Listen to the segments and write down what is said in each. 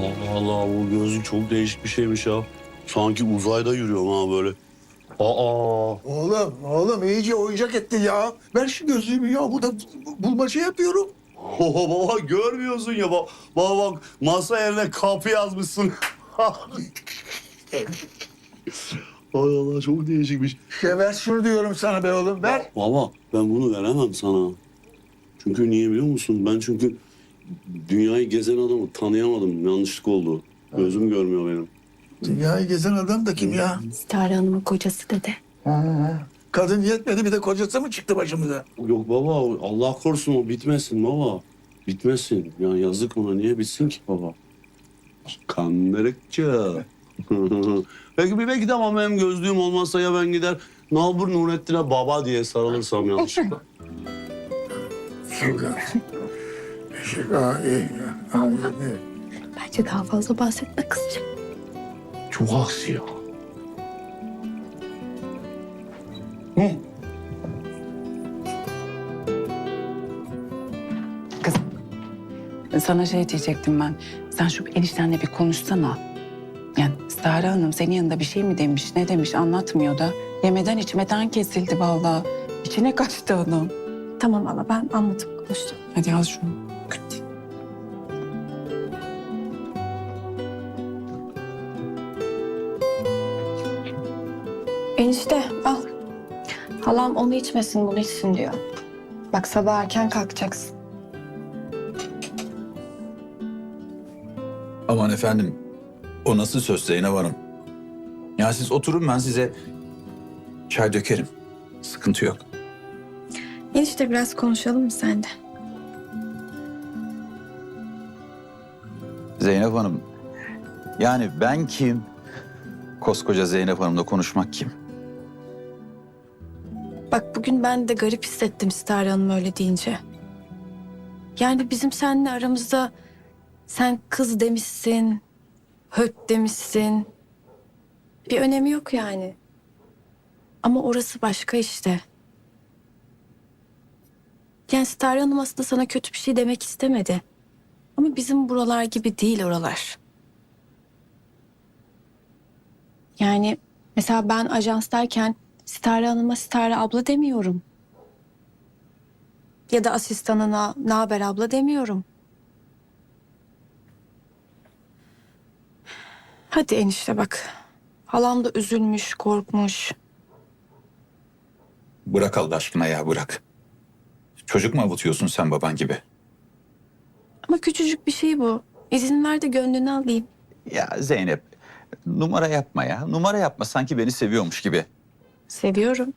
Allah Allah bu gözlük çok değişik bir şeymiş ya. Sanki uzayda yürüyorum ha böyle. Aa. Oğlum, oğlum iyice oyuncak ettin ya. Ver şu gözlüğümü ya. Burada bulmaca yapıyorum. Oho baba görmüyorsun ya bak. Baba bak masa yerine kapı yazmışsın. Ay Allah çok değişikmiş. Ya ver şunu diyorum sana be oğlum. Ver. Baba ben bunu veremem sana. Çünkü niye biliyor musun? Ben çünkü dünyayı gezen adamı tanıyamadım. Yanlışlık oldu. Gözüm görmüyor benim. Dünyayı gezen adam da kim ya? Stare Hanım'ın kocası dede. Kadın yetmedi bir de kocası mı çıktı başımıza? Yok baba Allah korusun o bitmesin baba. Bitmesin. Ya yazık ona niye bitsin ki baba? Kandırıkçı. Peki bir belki tamam benim gözlüğüm olmazsa ya ben gider Nalbur Nurettin'e baba diye sarılırsam yanlışlıkla. Bence daha fazla bahsetme kızcığım. Çok aksi ya. Kızım, sana şey diyecektim ben. Sen şu eniştenle bir konuşsana. Yani Sare Hanım senin yanında bir şey mi demiş, ne demiş anlatmıyor da. Yemeden içmeden kesildi vallahi. İçine kaçtı adam. Tamam ama ben anlatıp konuştum. Hadi al şunu. Enişte al. Halam onu içmesin bunu içsin diyor. Bak sabah erken kalkacaksın. Aman efendim, o nasıl söz Zeynep Hanım? Ya siz oturun ben size çay dökerim. Sıkıntı yok. Enişte biraz konuşalım mı sen de? Zeynep Hanım, yani ben kim? Koskoca Zeynep Hanım'la konuşmak kim? Bak bugün ben de garip hissettim Stare Hanım öyle deyince. Yani bizim seninle aramızda sen kız demişsin, höt demişsin. Bir önemi yok yani. Ama orası başka işte. Yani Stare Hanım aslında sana kötü bir şey demek istemedi. Ama bizim buralar gibi değil oralar. Yani mesela ben ajanstayken Sitare Hanım'a Sitare abla demiyorum. Ya da asistanına ne haber abla demiyorum. Hadi enişte bak. Halam da üzülmüş, korkmuş. Bırak Allah aşkına ya bırak. Çocuk mu avutuyorsun sen baban gibi? Ama küçücük bir şey bu. İzin ver de gönlünü alayım. Ya Zeynep, numara yapma ya. Numara yapma sanki beni seviyormuş gibi. Seviyorum.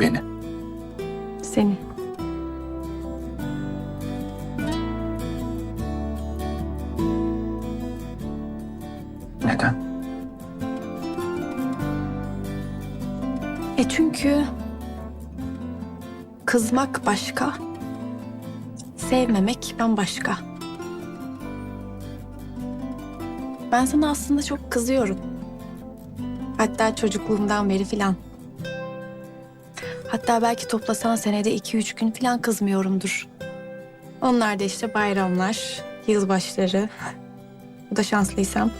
Beni. Seni. Çünkü kızmak başka, sevmemek bambaşka. Ben sana aslında çok kızıyorum. Hatta çocukluğumdan beri filan. Hatta belki toplasan senede iki üç gün filan kızmıyorumdur. Onlar da işte bayramlar, yılbaşları. Bu da şanslıysam.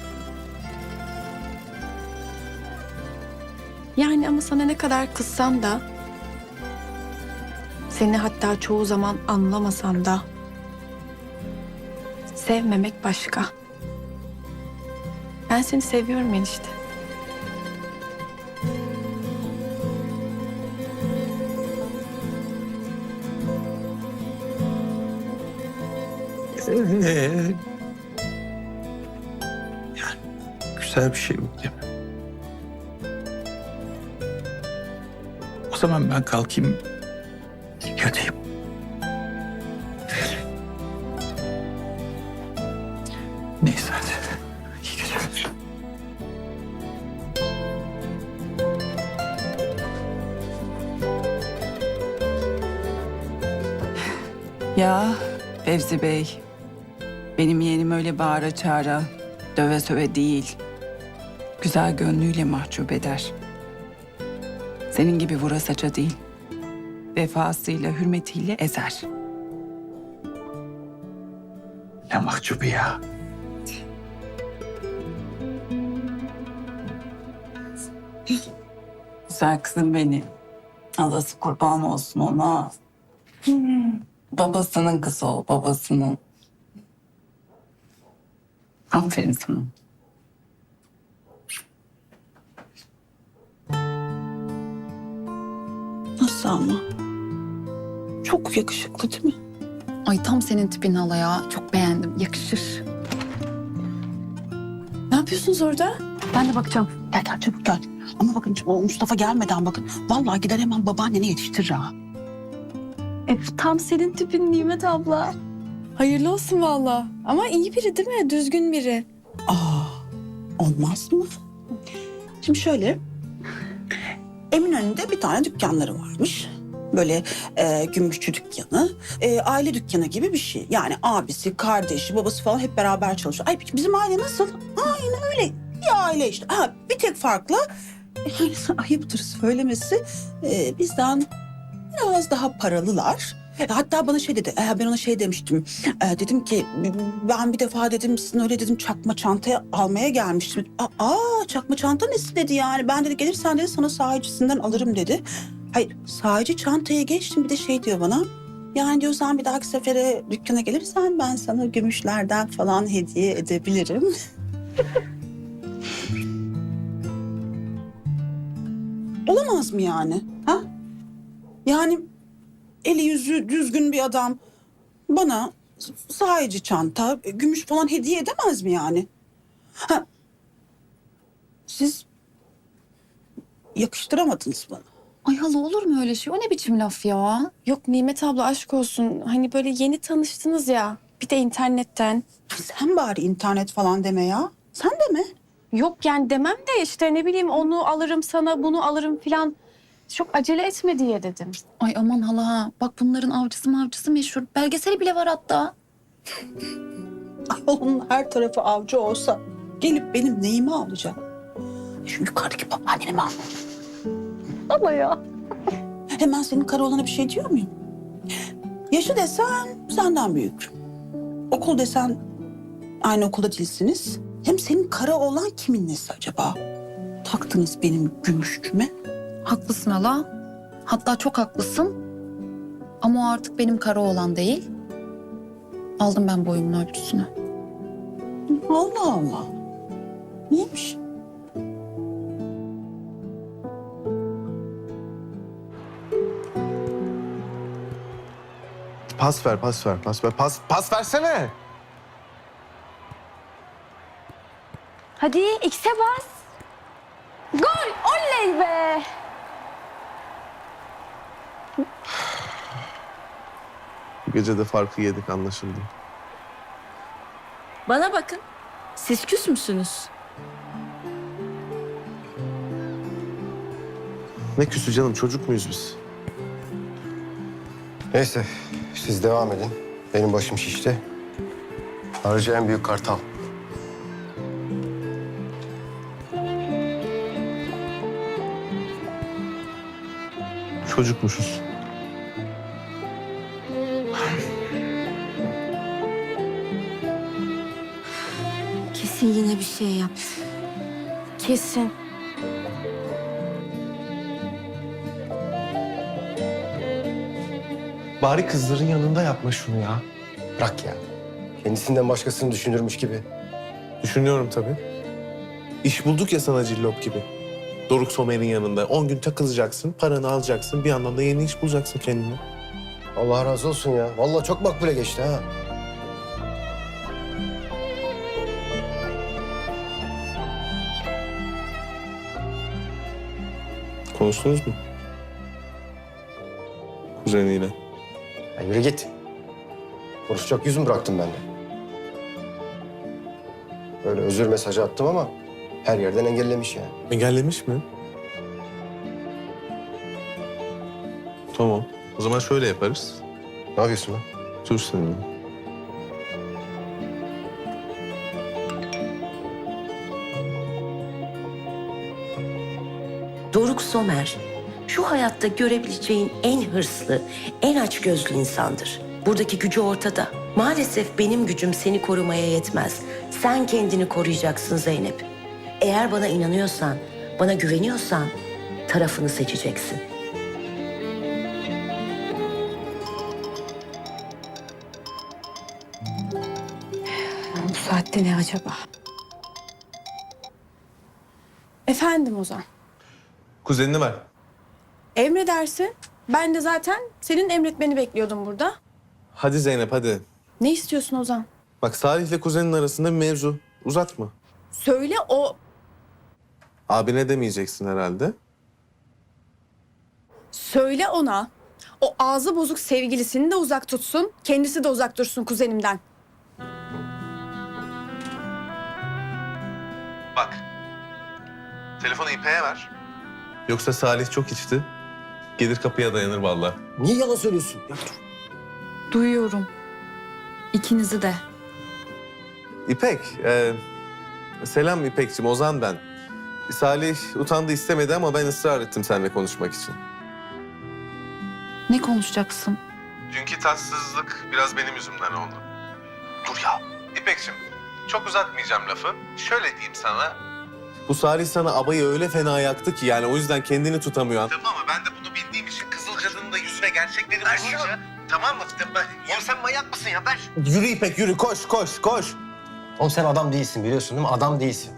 Ama sana ne kadar kızsam da... ...seni hatta çoğu zaman anlamasam da... ...sevmemek başka. Ben seni seviyorum enişte. Ee, yani güzel bir şey bu değil mi? O zaman ben kalkayım yatayım. Neyse hadi. Ya Fevzi Bey, benim yeğenim öyle bağıra çağıra, döve söve değil. Güzel gönlüyle mahcup eder. Senin gibi vura saça değil, vefasıyla, hürmetiyle ezer. Ne mahcubu ya. Güzel kızım beni. Alası kurban olsun ona. Babasının kızı o, babasının. Aferin sana. Nasıl ama? Çok yakışıklı değil mi? Ay tam senin tipin hala ya. Çok beğendim. Yakışır. Ne yapıyorsunuz orada? Ben de bakacağım. Gel gel çabuk gel. Ama bakın o Mustafa gelmeden bakın. Vallahi gider hemen babaannene yetiştirir ha. E tam senin tipin Nimet abla. Hayırlı olsun valla. Ama iyi biri değil mi? Düzgün biri. Aa, olmaz mı? Şimdi şöyle. Eminönü'nde bir tane dükkanları varmış. Böyle e, gümüşçü dükkanı, e, aile dükkanı gibi bir şey. Yani abisi, kardeşi, babası falan hep beraber çalışıyor. Ay bizim aile nasıl? Aynen öyle. Bir aile işte. Ha, bir tek farkla, yani ayıptır söylemesi, e, bizden biraz daha paralılar. Hatta bana şey dedi, ben ona şey demiştim. Dedim ki ben bir defa dedim sizin öyle dedim çakma çantaya almaya gelmiştim. Aa, aa, çakma çanta nesi dedi yani. Ben dedi gelirsen dedi sana sahicisinden alırım dedi. Hayır sahici çantaya geçtim bir de şey diyor bana. Yani diyor sen bir dahaki sefere dükkana gelirsen ben sana gümüşlerden falan hediye edebilirim. Olamaz mı yani? Ha? Yani eli yüzü düzgün bir adam bana sahici çanta, gümüş falan hediye edemez mi yani? Ha, siz yakıştıramadınız bana. Ay hala olur mu öyle şey? O ne biçim laf ya? Yok Nimet abla aşk olsun. Hani böyle yeni tanıştınız ya. Bir de internetten. Sen bari internet falan deme ya. Sen de mi? Yok yani demem de işte ne bileyim onu alırım sana bunu alırım filan. Çok acele etme diye dedim. Ay aman hala. Bak bunların avcısı mavcısı meşhur. Belgeseli bile var hatta. Onun her tarafı avcı olsa gelip benim neyimi alacak? Şu yukarıdaki babaanneni mi al? Ama ya. Hemen senin kara olana bir şey diyor muyum? Yaşı desen senden büyük. Okul desen aynı okulda değilsiniz. Hem senin kara olan kimin nesi acaba? Taktınız benim gümüşçüme. Haklısın hala. Hatta çok haklısın. Ama o artık benim kara olan değil. Aldım ben boyumun ölçüsünü. Allah Allah. Niyeymiş? Pas ver, pas ver, pas ver. Pas, pas versene. Hadi X'e bas. Gol! Oley be! Gece de farkı yedik anlaşıldı. Bana bakın. Siz küs müsünüz? Ne küsü canım, çocuk muyuz biz? Neyse siz devam edin. Benim başım şişti. Ayrıca en büyük kartal. Çocukmuşuz. Kesin yine bir şey yap. Kesin. Bari kızların yanında yapma şunu ya. Bırak ya. Kendisinden başkasını düşünürmüş gibi. Düşünüyorum tabii. İş bulduk ya sana cillop gibi. Doruk Somer'in yanında. 10 gün takılacaksın, paranı alacaksın. Bir yandan da yeni iş bulacaksın kendine. Allah razı olsun ya. Vallahi çok makbule geçti ha. Konuştunuz mu? Kuzeniyle. Ya yürü git. Konuşacak yüz mü bıraktım ben de? Böyle özür mesajı attım ama her yerden engellemiş yani. Engellemiş mi? Tamam. O zaman şöyle yaparız. Ne yapıyorsun lan? Dur sen. Somer, şu hayatta görebileceğin en hırslı, en açgözlü insandır. Buradaki gücü ortada. Maalesef benim gücüm seni korumaya yetmez. Sen kendini koruyacaksın Zeynep. Eğer bana inanıyorsan, bana güveniyorsan tarafını seçeceksin. Bu saatte ne acaba? Efendim Ozan. Kuzenini ver. Emredersin. Ben de zaten senin emretmeni bekliyordum burada. Hadi Zeynep hadi. Ne istiyorsun Ozan? Bak Salih ile kuzenin arasında bir mevzu. Uzatma. Söyle o Abine demeyeceksin herhalde. söyle ona o ağzı bozuk sevgilisini de uzak tutsun. Kendisi de uzak dursun kuzenimden. Bak. Telefonu İpek'e ver. Yoksa Salih çok içti. Gelir kapıya dayanır vallahi. Niye yalan söylüyorsun? Duyuyorum. İkinizi de. İpek, e, selam İpek'ciğim, Ozan ben. Salih utandı istemedi ama ben ısrar ettim seninle konuşmak için. Ne konuşacaksın? Dünkü tatsızlık biraz benim yüzümden oldu. Dur ya. İpek'ciğim, çok uzatmayacağım lafı. Şöyle diyeyim sana. Bu Salih sana abayı öyle fena yaktı ki yani o yüzden kendini tutamıyor. Tamam ama ben de bunu bildiğim için Kızıl Cadı'nın da yüzüne gerçekleri vurunca... Tamam mı? Ben, ya sen manyak mısın ya? Ben... Yürü İpek yürü koş koş koş. Oğlum sen adam değilsin biliyorsun değil mi? Adam değilsin.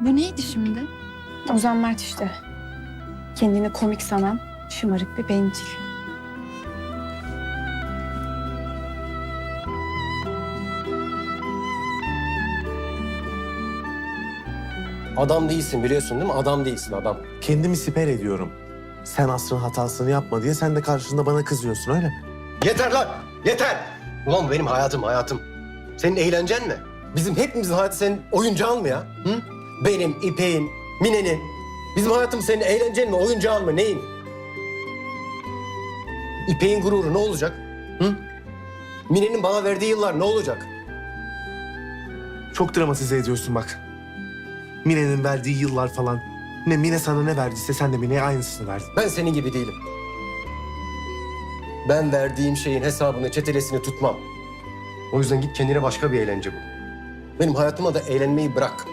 Bu neydi şimdi? Ozan Mert işte. Kendini komik sanan şımarık bir bencil. Adam değilsin biliyorsun değil mi? Adam değilsin adam. Kendimi siper ediyorum. Sen Asrın hatasını yapma diye sen de karşında bana kızıyorsun öyle mi? Yeter lan! Yeter! Ulan benim hayatım hayatım. Senin eğlencen mi? Bizim hepimizin hayatı senin oyuncağın mı ya? Hı? Benim, İpek'in, Mine'nin. Bizim hayatımız senin eğlencen mi, oyuncağın mı, neyin? İpek'in gururu ne olacak? Hı? Mine'nin bana verdiği yıllar ne olacak? Çok dramatize ediyorsun bak. Mine'nin verdiği yıllar falan. Ne Mine sana ne verdiyse sen de Mine'ye aynısını verdin. Ben senin gibi değilim. Ben verdiğim şeyin hesabını, çetelesini tutmam. O yüzden git kendine başka bir eğlence bul. Benim hayatıma da eğlenmeyi bırak.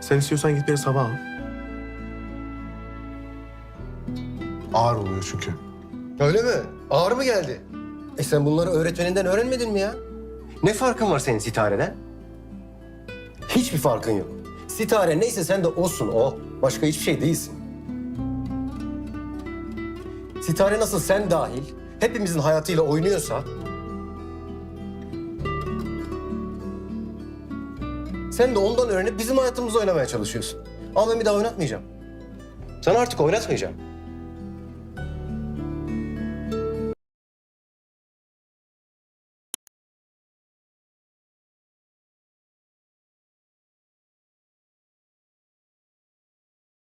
Sen istiyorsan git beni sabah al. Ağır oluyor çünkü. Öyle mi? Ağır mı geldi? E sen bunları öğretmeninden öğrenmedin mi ya? Ne farkın var senin sitareden? Hiçbir farkın yok. Sitare neyse sen de olsun o. Başka hiçbir şey değilsin. Sitare nasıl sen dahil hepimizin hayatıyla oynuyorsa... Sen de ondan öğrenip bizim hayatımızı oynamaya çalışıyorsun. Ama ben bir daha oynatmayacağım. Sana artık oynatmayacağım.